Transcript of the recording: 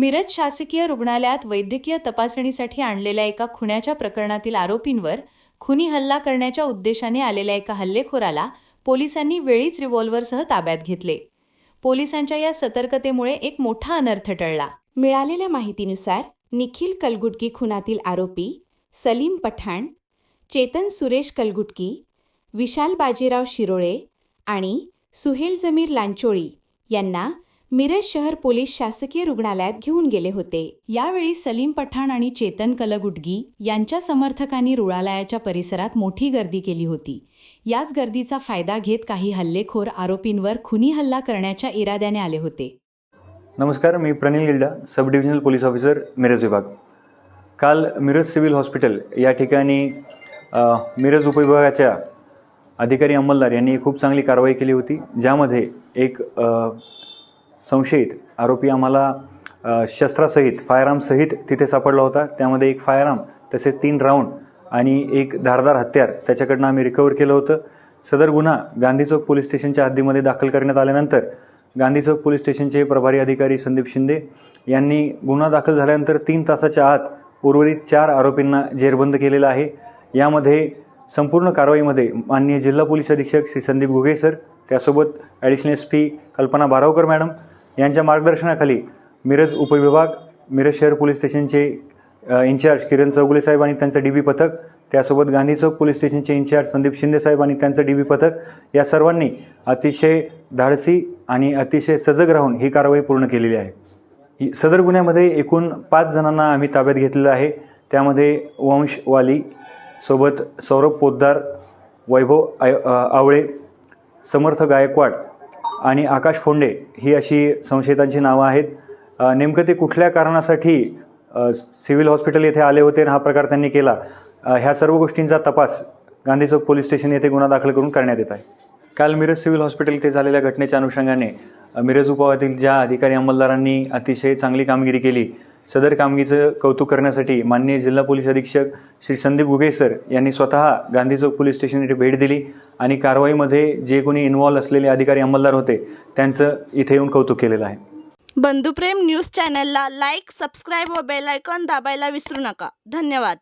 मिरज शासकीय रुग्णालयात वैद्यकीय तपासणीसाठी आणलेल्या एका खुन्याच्या प्रकरणातील आरोपींवर खुनी हल्ला करण्याच्या उद्देशाने आलेल्या एका हल्लेखोराला पोलिसांनी वेळीच रिव्हॉल्व्हरसह ताब्यात घेतले. पोलिसांच्या या सतर्कतेमुळे एक मोठा अनर्थ टळला. मिळालेल्या माहितीनुसार निखिल कलगुटकी खुनातील आरोपी सलीम पठाण चेतन सुरेश कलगुटकी विशाल बाजीराव शिरोळे आणि सुहेल जमीर लांचोळी यांना मिरज शहर पोलीस शासकीय रुग्णालयात घेऊन गेले होते. यावेळी सलीम पठाण आणि चेतन कलगुटगी यांच्या समर्थकांनी रुग्णालयाच्या परिसरात मोठी गर्दी केली होती. याच गर्दीचा फायदा घेत काही हल्लेखोर आरोपींवर खुनी हल्ला करण्याच्या इराद्याने आले होते. नमस्कार मी Pranil Gilda sub divisional police officer Miraj विभाग. काल मिरज सिव्हिल हॉस्पिटल या ठिकाणी मिरज उपविभागाच्या अधिकारी अंमलदार यांनी खूप चांगली कारवाई केली होती ज्यामध्ये एक संशयित आरोपी आम्हाला शस्त्रासहित फायरआर्मसहित तिथे सापडला होता. त्यामध्ये एक फायरआर्म तसेच तीन राऊंड आणि एक धारदार हत्यार त्याच्याकडनं आम्ही रिकवर केलं होतं. सदर गुन्हा गांधी चौक पोलीस स्टेशनच्या हद्दीमध्ये दाखल करण्यात आल्यानंतर गांधी चौक पोलीस स्टेशनचे प्रभारी अधिकारी संदीप शिंदे यांनी गुन्हा दाखल झाल्यानंतर तीन तासाच्या आत उर्वरित चार आरोपींना जेरबंद केलेलं आहे. यामध्ये संपूर्ण कारवाईमध्ये माननीय जिल्हा पोलीस अधीक्षक श्री संदीप घुगे सर त्यासोबत additional S P Kalpana Baravkar madam यांच्या मार्गदर्शनाखाली मिरज उपविभाग मिरज शहर पोलीस स्टेशनचे इन्चार्ज किरण चौगुले साहेब आणि त्यांचं डी बी पथक त्यासोबत गांधी चौक पोलीस स्टेशनचे इन्चार्ज संदीप शिंदे साहेब आणि त्यांचं डी बी पथक या सर्वांनी अतिशय धाडसी आणि अतिशय सजग राहून ही कारवाई पूर्ण केलेली आहे. ही- सदर गुन्ह्यामध्ये एकूण पाच जणांना आम्ही ताब्यात घेतलेलं आहे. त्यामध्ये वंश वाली सोबत सौरभ पोद्दार वैभव आय आवळे समर्थ गायकवाड आणि आकाश फोंडे ही अशी संशयितांची नावं आहेत. नेमकं ते कुठल्या कारणासाठी सिव्हिल हॉस्पिटल येथे आले होते आणि हा प्रकार त्यांनी केला ह्या सर्व गोष्टींचा तपास गांधी चौक पोलीस स्टेशन येथे गुन्हा दाखल करून करण्यात येत आहे. काल मिरज सिव्हिल हॉस्पिटल येथे झालेल्या घटनेच्या अनुषंगाने मिरज उपावातील ज्या अधिकारी अंमलदारांनी अतिशय चांगली कामगिरी केली. सदर कामगिरीचं कौतुक करण्यासाठी माननीय जिल्हा पोलीस अधीक्षक श्री संदीप गुगे सर यांनी स्वतः गांधी चौक पोलीस स्टेशन येथे भेट दिली आणि कारवाईमध्ये जे कोणी इन्व्हॉल्व असलेले अधिकारी अंमलदार होते त्यांचं इथे येऊन कौतुक केलेलं आहे. बंधुप्रेम न्यूज चॅनलला लाईक सबस्क्राईब व बेल आयकॉन दाबायला विसरू नका. धन्यवाद.